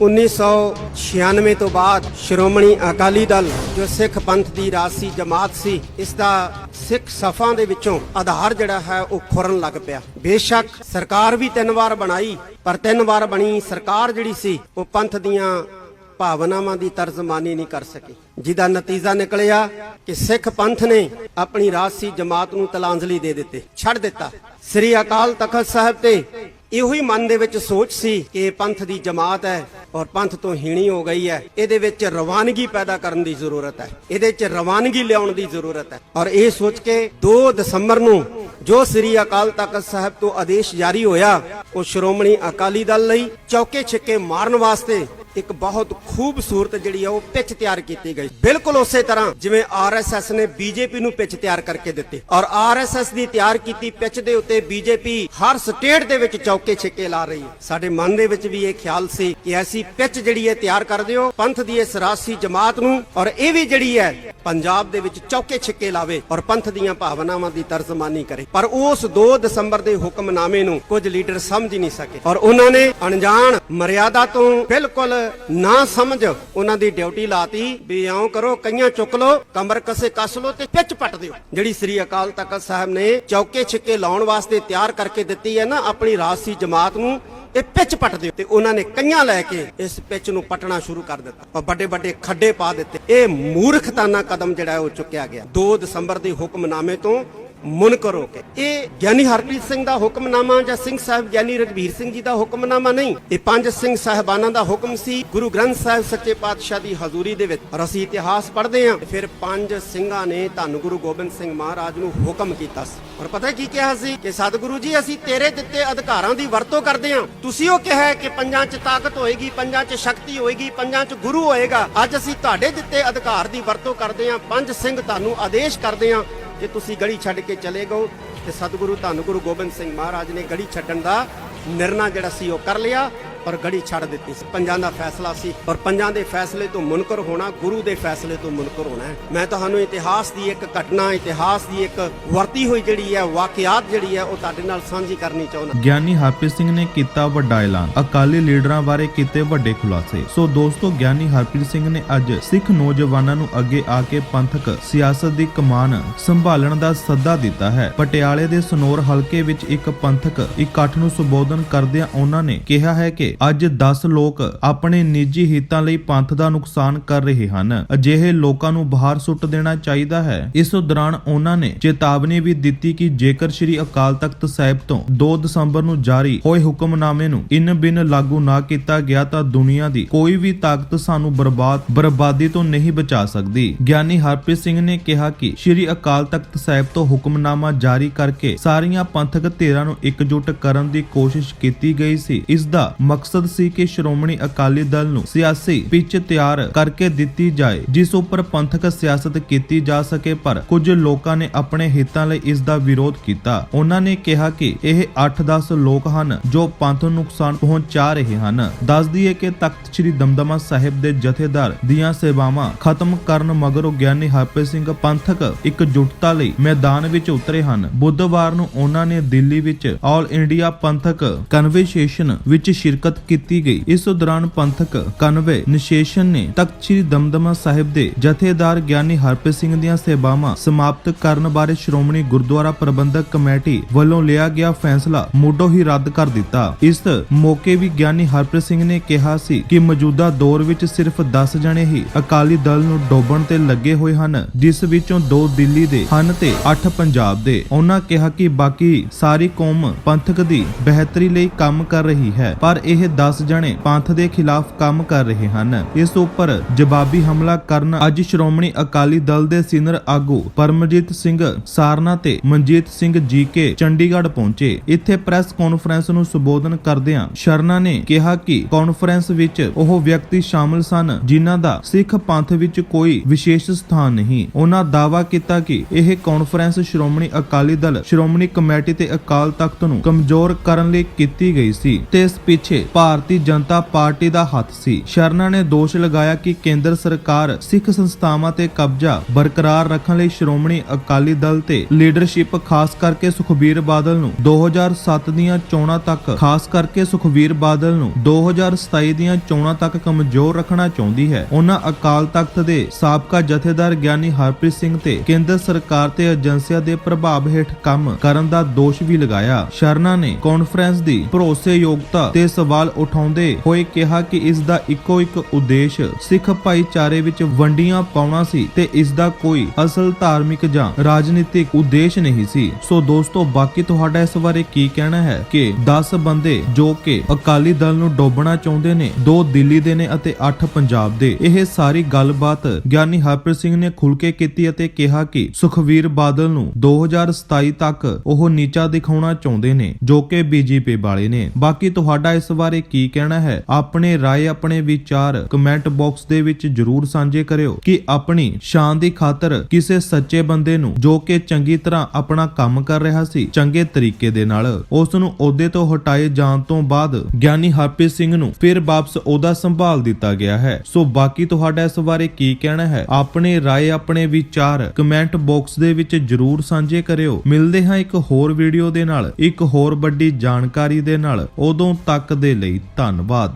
1996 ਤੋਂ ਬਾਅਦ ਸ਼੍ਰੋਮਣੀ ਅਕਾਲੀ ਦਲ ਜੋ ਸਿੱਖ ਪੰਥ ਦੀ ਰਾਜਸੀ ਜਮਾਤ ਸੀ, ਇਸ ਦਾ ਸਿੱਖ ਸਫਾਂ ਦੇ ਵਿੱਚੋਂ ਆਧਾਰ ਜਿਹੜਾ ਹੈ ਉਹ ਖੁਰਨ ਲੱਗ ਪਿਆ। ਬੇਸ਼ੱਕ ਸਰਕਾਰ ਵੀ ਤਿੰਨ ਵਾਰ ਬਣਾਈ, ਪਰ ਤਿੰਨ ਵਾਰ ਬਣੀ ਸਰਕਾਰ ਜਿਹੜੀ ਸੀ, ਉਹ ਪੰਥ ਦੀਆਂ ਭਾਵਨਾਵਾਂ ਦੀ ਤਰਜਮਾਨੀ ਨਹੀਂ ਕਰ ਸਕੀ। ਜਿਹਦਾ ਨਤੀਜਾ ਨਿਕਲਿਆ ਕਿ ਸਿੱਖ ਪੰਥ ਨੇ ਆਪਣੀ ਰਾਜਸੀ ਜਮਾਤ ਨੂੰ ਤਲਾਂਜਲੀ ਦੇ ਦਿੱਤੀ, ਛੱਡ ਦਿੱਤਾ। ਸ੍ਰੀ ਅਕਾਲ ਤਖਤ ਸਾਹਿਬ ਤੇ ਇਹੋ ਹੀ ਮਨ ਦੇ ਵਿੱਚ ਸੋਚ ਸੀ ਕਿ ਇਹ ਪੰਥ ਦੀ ਜਮਾਤ ਹੈ ਔਰ ਪੰਥ ਤੋਂ ਹੀਣੀ ਹੋ ਗਈ ਹੈ। ਇਹਦੇ ਵਿੱਚ ਰਵਾਨਗੀ ਪੈਦਾ ਕਰਨ ਦੀ ਜ਼ਰੂਰਤ ਹੈ। ਇਹਦੇ ਚ ਰਵਾਨਗੀ ਲਿਆਉਣ ਦੀ ਜ਼ਰੂਰਤ ਹੈ। ਔਰ ਇਹ ਸੋਚ ਕੇ 2 ਦਸੰਬਰ ਨੂੰ ਜੋ ਸ੍ਰੀ ਅਕਾਲ ਤਖਤ ਸਾਹਿਬ ਤੋਂ ਆਦੇਸ਼ ਜਾਰੀ ਹੋਇਆ, ਉਹ ਸ਼੍ਰੋਮਣੀ ਅਕਾਲੀ ਦਲ ਲਈ ਚੌਕੇ ਛਿੱਕੇ ਮਾਰਨ ਵਾਸਤੇ ਇੱਕ ਬਹੁਤ ਖੂਬਸੂਰਤ ਜਿਹੜੀ ਆ ਉਹ ਪਿੱਚ ਤਿਆਰ ਕੀਤੀ ਗਈ। ਬਿਲਕੁਲ ਉਸੇ ਤਰ੍ਹਾਂ ਜਿਵੇਂ ਆਰਐਸਐਸ ਨੇ ਬੀਜੇਪੀ ਨੂੰ ਪਿੱਚ ਤਿਆਰ ਕਰਕੇ ਦਿੱਤੀ। ਔਰ ਆਰਐਸਐਸ ਦੀ ਤਿਆਰ ਕੀਤੀ ਪਿੱਚ ਦੇ ਉੱਤੇ ਬੀਜੇਪੀ ਹਰ ਸਟੇਟ ਦੇ ਵਿੱਚ ਚੌਕੇ ਛਿੱਕੇ ਲਾ ਰਹੀ ਹੈ। ਸਾਡੇ ਮਨ ਦੇ ਵਿੱਚ ਵੀ ਇਹ ਖਿਆਲ ਸੀ ਕਿ ਐਸੀ ਪਿੱਚ ਜਿਹੜੀ ਹੈ ਤਿਆਰ ਕਰ ਦਿਓ ਪੰਥ ਦੀ ਇਸ ਰਾਸੀ ਜਮਾਤ ਨੂੰ ਔਰ ਇਹ ਵੀ ਜਿਹੜੀ ਹੈ ਪੰਜਾਬ ਦੇ ਵਿੱਚ ਚੌਕੇ ਛਿੱਕੇ ਲਾਵੇ ਔਰ ਪੰਥ ਦੀਆਂ ਭਾਵਨਾਵਾਂ ਦੀ ਤਰਜਮਾਨੀ ਕਰੇ। ਪਰ ਉਸ 2 ਦਸੰਬਰ ਦੇ ਹੁਕਮਨਾਮੇ ਨੂੰ ਕੁਝ ਲੀਡਰ ਸਮਝ ਹੀ ਨਹੀਂ ਸਕੇ ਔਰ ਉਹਨਾਂ ਨੇ ਅਣਜਾਣ ਮਰਿਆਦਾ ਤੋਂ ਬਿਲਕੁਲ ਨਾ ਸਮਝ ਉਹਨਾਂ ਦੀ ਡਿਊਟੀ ਲਾਤੀ ਵੀ ਇਉਂ ਕਰੋ, ਕਈਆਂ ਚੁੱਕ ਲਓ, ਕਮਰ ਕਸੇ ਕੱਸ ਲਓ ਤੇ ਪਿੱਚ ਪੱਟ ਦਿਓ। ਜਿਹੜੀ ਸ੍ਰੀ ਅਕਾਲ ਤਖਤ ਸਾਹਿਬ ਨੇ ਚੌਕੇ ਛਿੱਕੇ ਲਾਉਣ ਵਾਸਤੇ ਤਿਆਰ ਕਰਕੇ ਦਿੱਤੀ ਹੈ ਨਾ, ਆਪਣੀ ਰਾਜਸੀ ਜਮਾਤ ਨੂੰ ਇਹ ਪਿੱਚ ਪੱਟਦੇ ਤੇ ਉਹਨਾਂ ਨੇ ਕਈਆਂ ਲੈ ਕੇ ਇਸ ਪਿੱਚ ਨੂੰ ਪਟਣਾ ਸ਼ੁਰੂ ਕਰ ਦਿੱਤਾ। ਵੱਡੇ ਵੱਡੇ ਖੱਡੇ ਪਾ ਦਿੱਤੇ। ਇਹ ਮੂਰਖਤਾਨਾ ਕਦਮ ਜਿਹੜਾ ਉਹ ਚੁੱਕਿਆ ਗਿਆ। 2 ਦਸੰਬਰ ਦੇ ਹੁਕਮਨਾਮੇ ਤੋਂ ਮੁਨਕਰ ਹੋ ਕੇ ਇਹ ਗਿਆਨੀ ਹਰਪ੍ਰੀਤ ਸਿੰਘ ਦਾ ਹੁਕਮਨਾਮਾ ਜਾਂ ਸਿੰਘ ਸਾਹਿਬ ਗਿਆਨੀ ਰਗਵੀਰ ਸਿੰਘ ਜੀ ਦਾ ਹੁਕਮਨਾਮਾ ਨਹੀਂ। ਇਹ ਪੰਜ ਸਿੰਘ ਸਾਹਿਬਾਨਾਂ ਦਾ ਹੁਕਮ ਸੀ। ਗੁਰੂ ਗ੍ਰੰਥ ਸਾਹਿਬ ਸੱਚੇ ਪਾਤਸ਼ਾਹ ਦੀ ਹਜ਼ੂਰੀ ਦੇ ਵਿੱਚ ਔਰ ਅਸੀਂ ਇਤਿਹਾਸ ਪੜ੍ਹਦੇ ਹਾਂ। ਫਿਰ ਪੰਜ ਸਿੰਘਾਂ ਨੇ ਧੰਨ ਗੁਰੂ ਗੋਬਿੰਦ ਸਿੰਘ ਮਹਾਰਾਜ ਨੂੰ ਹੁਕਮ ਕੀਤਾ ਸੀ। ਔਰ ਪਤਾ ਕੀ ਕਿਹਾ ਸੀ ਕਿ ਸਤਿਗੁਰੂ ਜੀ, ਅਸੀਂ ਤੇਰੇ ਦਿੱਤੇ ਅਧਿਕਾਰਾਂ ਦੀ ਵਰਤੋਂ ਕਰਦੇ ਹਾਂ। ਤੁਸੀਂ ਉਹ ਕਿਹਾ ਕਿ ਪੰਜਾਂ 'ਚ ਤਾਕਤ ਹੋਏਗੀ, ਪੰਜਾਂ 'ਚ ਸ਼ਕਤੀ ਹੋਏਗੀ, ਪੰਜਾਂ 'ਚ ਗੁਰੂ ਹੋਏਗਾ। ਅੱਜ ਅਸੀਂ ਤੁਹਾਡੇ ਦਿੱਤੇ ਅਧਿਕਾਰ ਦੀ ਵਰਤੋਂ ਕਰਦੇ ਹਾਂ। ਪੰਜ ਸਿੰਘ ਤੁਹਾਨੂੰ ਆਦੇਸ਼ ਕਰਦੇ ਹਾਂ। ਜੇ ਤੁਸੀਂ ਗੜੀ ਛੱਡ ਕੇ ਚਲੇ ਗਓ ਤੇ ਸਤਿਗੁਰੂ ਧੰਨ ਗੁਰੂ ਗੋਬਿੰਦ ਸਿੰਘ ਮਹਾਰਾਜ ਨੇ ਗੜੀ ਛੱਡਣ ਦਾ ਨਿਰਣਾ ਜਿਹੜਾ ਸੀ ਉਹ ਕਰ ਲਿਆ। ਔਰ ਗੜੀ ਛੱਡ ਦਿੱਤੀ ਸੀ। ਪੰਜਾਂ ਦਾ ਫੈਸਲਾ ਸੀ ਔਰ ਪੰਜਾਂ ਦੇ ਫੈਸਲੇ ਤੋਂ ਮੁਨਕਰ ਹੋਣਾ, ਗੁਰੂ ਦੇ ਫੈਸਲੇ ਤੋਂ ਮੁਨਕਰ ਹੋਣਾ ਹੈ। ਮੈਂ ਤੁਹਾਨੂੰ ਇਤਿਹਾਸ ਦੀ ਇੱਕ ਘਟਨਾ, ਇਤਿਹਾਸ ਦੀ ਇੱਕ ਵਰਤੀ ਹੋਈ ਜਿਹੜੀ ਹੈ, ਵਾਕਿਆਤ ਜਿਹੜੀ ਹੈ, ਉਹ ਤੁਹਾਡੇ ਨਾਲ ਸਾਂਝੀ ਕਰਨੀ ਚਾਹੁੰਦਾ ਗਿਆਨੀ ਹਰਪ੍ਰੀਤ ਸਿੰਘ ਨੇ ਕੀਤਾ ਵੱਡਾ ਐਲਾਨ। ਅਕਾਲੀ ਲੀਡਰਾਂ ਬਾਰੇ ਕੀਤੇ ਵੱਡੇ ਖੁਲਾਸੇ। ਸੋ ਦੋਸਤੋ, ਗਿਆਨੀ ਹਰਪ੍ਰੀਤ ਸਿੰਘ ਨੇ ਅੱਜ ਸਿੱਖ ਨੌਜਵਾਨਾਂ ਨੂੰ ਅੱਗੇ ਆ ਕੇ ਪੰਥਕ ਸਿਆਸਤ ਦੀ ਕਮਾਨ ਸੰਭਾਲਣ ਦਾ ਸੱਦਾ ਦਿੱਤਾ ਹੈ। ਪਟਿਆਲੇ ਦੇ ਸਨੌਰ ਹਲਕੇ ਵਿੱਚ ਇੱਕ ਪੰਥਕ ਇਕੱਠ ਨੂੰ ਸੰਬੋਧਨ ਕਰਦਿਆਂ ਉਹਨਾਂ ਨੇ ਕਿਹਾ ਹੈ ਕਿ ਅੱਜ 10 ਲੋਕ ਆਪਣੇ ਨਿੱਜੀ ਹਿੱਤਾਂ ਲਈ ਪੰਥ ਦਾ ਨੁਕਸਾਨ ਕਰ ਰਹੇ ਹਨ। ਅਜਿਹੇ ਲੋਕਾਂ ਨੂੰ ਬਾਹਰ ਸੁੱਟ ਦੇਣਾ ਚਾਹੀਦਾ ਹੈ। ਇਸ ਦੌਰਾਨ ਉਹਨਾਂ ਨੇ ਚੇਤਾਵਨੀ ਵੀ ਦਿੱਤੀ ਕਿ ਜੇਕਰ ਸ੍ਰੀ ਅਕਾਲ ਤਖਤ ਸਾਹਿਬ ਤੋਂ 2 ਦਸੰਬਰ ਨੂੰ ਜਾਰੀ ਹੋਏ ਹੁਕਮਨਾਮੇ ਨੂੰ ਇਨ ਬਿਨ ਲਾਗੂ ਨਾ ਕੀਤਾ ਗਿਆ ਤਾਂ ਦੁਨੀਆ ਦੀ ਕੋਈ ਵੀ ਤਾਕਤ ਸਾਨੂੰ ਬਰਬਾਦ, ਬਰਬਾਦੀ ਤੋਂ ਨਹੀਂ ਬਚਾ ਸਕਦੀ। ਗਿਆਨੀ ਹਰਪ੍ਰੀਤ ਸਿੰਘ ਨੇ ਕਿਹਾ ਕਿ ਸ੍ਰੀ ਅਕਾਲ ਤਖਤ ਸਾਹਿਬ ਤੋਂ ਹੁਕਮਨਾਮਾ ਜਾਰੀ ਕਰਕੇ ਸਾਰੀਆਂ ਪੰਥਕ ਧਿਰਾਂ ਨੂੰ ਇਕਜੁੱਟ ਕਰਨ ਦੀ ਕੋਸ਼ਿਸ਼ ਕੀਤੀ ਗਈ ਸੀ। ਇਸ ਦਾ ਮਕਸਦ ਸੀ ਕਿ ਸ਼੍ਰੋਮਣੀ ਅਕਾਲੀ ਦਲ ਨੂੰ ਸਿਆਸੀ ਪਿੱਚ ਤਿਆਰ ਕਰਕੇ ਦਿੱਤੀ ਜਾਏ, ਜਿਸ ਉੱਪਰ ਪੰਥਕ ਸਿਆਸਤ ਕੀਤੀ ਜਾ ਸਕੇ, ਪਰ ਕੁਝ ਲੋਕਾਂ ਨੇ ਆਪਣੇ ਹਿੱਤਾਂ ਲਈ ਇਸ ਦਾ ਵਿਰੋਧ ਕੀਤਾ। ਉਹਨਾਂ ਨੇ ਕਿਹਾ ਕਿ ਇਹ 8-10 ਲੋਕ ਹਨ ਜੋ ਪੰਥ ਨੂੰ ਨੁਕਸਾਨ ਪਹੁੰਚਾ ਰਹੇ ਹਨ। ਦੱਸ ਦਈਏ ਕਿ ਤਖਤ ਸ੍ਰੀ ਦਮਦਮਾ ਸਾਹਿਬ ਦੇ ਜਥੇਦਾਰ ਦੀਆਂ ਸੇਵਾਵਾਂ ਖਤਮ ਕਰਨ ਮਗਰੋਂ ਗਿਆਨੀ ਹਰਪ੍ਰੀਤ ਸਿੰਘ ਪੰਥਕ ਇਕਜੁੱਟਤਾ ਲਈ ਮੈਦਾਨ ਵਿੱਚ ਉਤਰੇ ਹਨ। ਬੁੱਧਵਾਰ ਨੂੰ ਉਹਨਾਂ ਨੇ ਦਿੱਲੀ ਵਿੱਚ ਆਲ ਇੰਡੀਆ ਪੰਥਕ ਕਨਵੈਨਸ਼ਨ ਵਿੱਚ ਸ਼ਿਰਕਤ ਕੀਤੀ ਗਈ। ਇਸ ਦੌਰਾਨ ਪੰਥਕ ਕਨਵੇ ਨਿਸ਼ੇਸ਼ਨ ਨੇ ਤਖਤ ਸ੍ਰੀ ਦਮਦਮਾ ਸਾਹਿਬ ਦੇ ਜਥੇਦਾਰ ਗਿਆਨੀ ਹਰਪ੍ਰੀਤ ਸਿੰਘ ਦੀਆਂ ਸੇਵਾਵਾਂ ਸਮਾਪਤ ਕਰਨ ਬਾਰੇ ਸ਼੍ਰੋਮਣੀ ਗੁਰਦੁਆਰਾ ਪ੍ਰਬੰਧਕ ਕਮੇਟੀ ਵੱਲੋਂ ਲਿਆ ਗਿਆ ਫੈਸਲਾ ਮੁੱਢੋਂ ਹੀ ਰੱਦ ਕਰ ਦਿੱਤਾ। ਇਸ ਮੌਕੇ ਵੀ ਗਿਆਨੀ ਹਰਪ੍ਰੀਤ ਸਿੰਘ ਨੇ ਕਿਹਾ ਸੀ ਕਿ ਮੌਜੂਦਾ ਦੌਰ ਵਿੱਚ ਸਿਰਫ 10 ਜਣੇ ਹੀ ਅਕਾਲੀ ਦਲ ਨੂੰ ਡੋਬਣ ਤੇ ਲੱਗੇ ਹੋਏ ਹਨ, ਜਿਸ ਵਿੱਚੋਂ 2 ਦਿੱਲੀ ਦੇ ਹਨ ਤੇ 8 ਪੰਜਾਬ ਦੇ। ਉਹਨਾਂ ਕਿਹਾ ਕਿ ਬਾਕੀ ਸਾਰੀ ਕੌਮ ਪੰਥਕ ਦੀ ਬਿਹਤਰੀ ਲਈ ਕੰਮ ਕਰ ਰਹੀ ਹੈ, ਪਰ ਇਹ 10 ਜਣੇ ਪੰਥ ਦੇ ਖਿਲਾਫ ਕੰਮ ਕਰ ਰਹੇ ਹਨ। ਇਸ ਉੱਪਰ ਜਵਾਬੀ ਹਮਲਾ ਕਰਨ ਅੱਜ ਸ਼੍ਰੋਮਣੀ ਅਕਾਲੀ ਦਲ ਦੇ ਸੀਨੀਅਰ ਆਗੂ ਪਰਮਜੀਤ ਸਿੰਘ ਸਾਰਨਾ ਤੇ ਮਨਜੀਤ ਸਿੰਘ ਜੀਕੇ ਚੰਡੀਗੜ੍ਹ ਪਹੁੰਚੇ। ਇੱਥੇ ਪ੍ਰੈਸ ਕਾਨਫਰੰਸ ਨੂੰ ਸੰਬੋਧਨ ਕਰਦਿਆਂ ਸ਼ਰਨਾ ਨੇ ਕਿਹਾ ਕਿ ਕਾਨਫਰੰਸ ਵਿੱਚ ਉਹ ਵਿਅਕਤੀ ਸ਼ਾਮਲ ਸਨ ਜਿਨ੍ਹਾਂ ਦਾ ਸਿੱਖ ਪੰਥ ਵਿੱਚ ਕੋਈ ਵਿਸ਼ੇਸ਼ ਸਥਾਨ ਨਹੀਂ। ਉਹਨਾਂ ਦਾਅਵਾ ਕੀਤਾ ਕਿ ਇਹ ਕਾਨਫਰੰਸ ਸ਼੍ਰੋਮਣੀ ਅਕਾਲੀ ਦਲ ਸ਼੍ਰੋਮਣੀ ਕਮੇਟੀ ਤੇ ਅਕਾਲ ਤਖਤ ਨੂੰ ਕਮਜ਼ੋਰ ਕਰਨ ਲਈ ਕੀਤੀ ਗਈ ਸੀ। ਤੇ ਇਸ ਪਿੱਛੇ ਭਾਰਤੀ ਜਨਤਾ ਪਾਰਟੀ ਦਾ ਹੱਥ ਸੀ। ਸ਼ਰਨਾ ਨੇ ਦੋਸ਼ ਲਗਾਇਆ ਕਿ ਕੇਂਦਰ ਸਰਕਾਰ ਸਿੱਖ ਸੰਸਥਾਵਾਂ ਤੇ ਕਬਜ਼ਾ ਬਰਕਰਾਰ ਰੱਖਣ ਲਈ ਸ਼੍ਰੋਮਣੀ ਅਕਾਲੀ ਦਲ ਤੇ ਲੀਡਰਸ਼ਿਪ, ਖਾਸ ਕਰਕੇ ਸੁਖਬੀਰ ਬਾਦਲ ਨੂੰ 2007 ਦੀਆਂ ਚੋਣਾਂ ਤੱਕ, ਖਾਸ ਕਰਕੇ ਸੁਖਬੀਰ ਬਾਦਲ ਨੂੰ 2027 ਦੀਆਂ ਚੋਣਾਂ ਤੱਕ ਕਮਜ਼ੋਰ ਰੱਖਣਾ ਚਾਹੁੰਦੀ ਹੈ। ਉਹਨਾਂ ਅਕਾਲ ਤਖਤ ਦੇ ਸਾਬਕਾ ਜਥੇਦਾਰ ਗਿਆਨੀ ਹਰਪ੍ਰੀਤ ਸਿੰਘ ਤੇ ਕੇਂਦਰ ਸਰਕਾਰ ਤੇ ਏਜੰਸੀਆਂ ਦੇ ਪ੍ਰਭਾਵ ਹੇਠ ਕੰਮ ਕਰਨ ਦਾ ਦੋਸ਼ ਵੀ ਲਗਾਇਆ। ਸ਼ਰਨਾ ਨੇ ਕਾਨਫਰੰਸ ਦੀ ਭਰੋਸੇਯੋਗਤਾ ਤੇ ਸਵਾਲ ਉਠਾਉਂਦੇ ਹੋਏ ਕਿਹਾ ਕਿ ਇਸ ਦਾ ਇੱਕੋ ਇੱਕ ਉਦੇਸ਼ ਸਿੱਖ ਭਾਈਚਾਰੇ ਵਿੱਚ ਵੰਡੀਆਂ ਪਾਉਣਾ ਸੀ ਤੇ ਇਸ ਦਾ ਕੋਈ ਅਸਲ ਧਾਰਮਿਕ ਜਾਂ ਰਾਜਨੀਤਿਕ ਉਦੇਸ਼ ਨਹੀਂ ਸੀ। ਸੋ ਦੋਸਤੋ, ਬਾਕੀ ਤੁਹਾਡਾ ਇਸ ਬਾਰੇ ਕੀ ਕਹਿਣਾ ਹੈ ਕਿ 10 ਬੰਦੇ ਜੋ ਕਿ ਅਕਾਲੀ ਦਲ ਨੂੰ ਡੋਬਣਾ ਚਾਹੁੰਦੇ ਨੇ, ਦੋ ਦਿੱਲੀ ਦੇ ਨੇ ਅਤੇ 8 ਪੰਜਾਬ ਦੇ। ਇਹ ਸਾਰੀ ਗੱਲਬਾਤ ਗਿਆਨੀ ਹਰਪ੍ਰੀਤ ਸਿੰਘ ਨੇ ਖੁੱਲ ਕੇ ਕੀਤੀ ਅਤੇ ਕਿਹਾ ਕਿ ਸੁਖਵੀਰ ਬਾਦਲ ਨੂੰ 2027 ਤੱਕ ਉਹ ਨੀਚਾ ਦਿਖਾਉਣਾ ਚਾਹੁੰਦੇ ਨੇ, ਜੋ ਕਿ ਬੀਜੇਪੀ ਵਾਲੇ ਨੇ। ਬਾਕੀ ਤੁਹਾਡਾ ਇਸ ਬਾਰੇ ਬਾਰੇ ਕੀ ਕਹਿਣਾ ਹੈ, ਆਪਣੇ ਰਾਏ, ਆਪਣੇ ਵਿਚਾਰ ਕਮੈਂਟ ਬਾਕਸ ਦੇ ਵਿੱਚ ਜਰੂਰ ਸਾਂਝੇ ਕਰਿਓ ਕਿ ਆਪਣੀ ਸ਼ਾਨ ਦੀ ਖਾਤਰ ਕਿਸੇ ਸੱਚੇ ਬੰਦੇ ਨੂੰ ਜੋ ਕਿ ਚੰਗੀ ਤਰ੍ਹਾਂ ਆਪਣਾ ਕੰਮ ਕਰ ਰਿਹਾ ਸੀ, ਚੰਗੇ ਤਰੀਕੇ ਦੇ ਨਾਲ ਉਸ ਨੂੰ ਅਹੁਦੇ ਤੋਂ ਹਟਾਏ ਜਾਣ ਤੋਂ ਬਾਅਦ ਗਿਆਨੀ ਹਰਪ੍ਰੀਤ ਸਿੰਘ ਨੂੰ ਫਿਰ ਵਾਪਸ ਅਹੁਦਾ ਸੰਭਾਲ ਦਿੱਤਾ ਗਿਆ ਹੈ। ਸੋ ਬਾਕੀ ਤੁਹਾਡਾ ਇਸ ਬਾਰੇ ਕੀ ਕਹਿਣਾ ਹੈ, ਆਪਣੇ ਰਾਏ, ਆਪਣੇ ਵਿਚਾਰ ਕਮੈਂਟ ਬਾਕਸ ਦੇ ਵਿੱਚ ਜਰੂਰ ਸਾਂਝੇ ਕਰਿਓ। ਮਿਲਦੇ ਹਾਂ ਇੱਕ ਹੋਰ ਵੀਡੀਓ ਦੇ ਨਾਲ, ਇੱਕ ਹੋਰ ਵੱਡੀ ਜਾਣਕਾਰੀ ਦੇ ਨਾਲ। ਉਦੋਂ ਤੱਕ ਦੇ ਦੇ ਲਈ ਧੰਨਵਾਦ।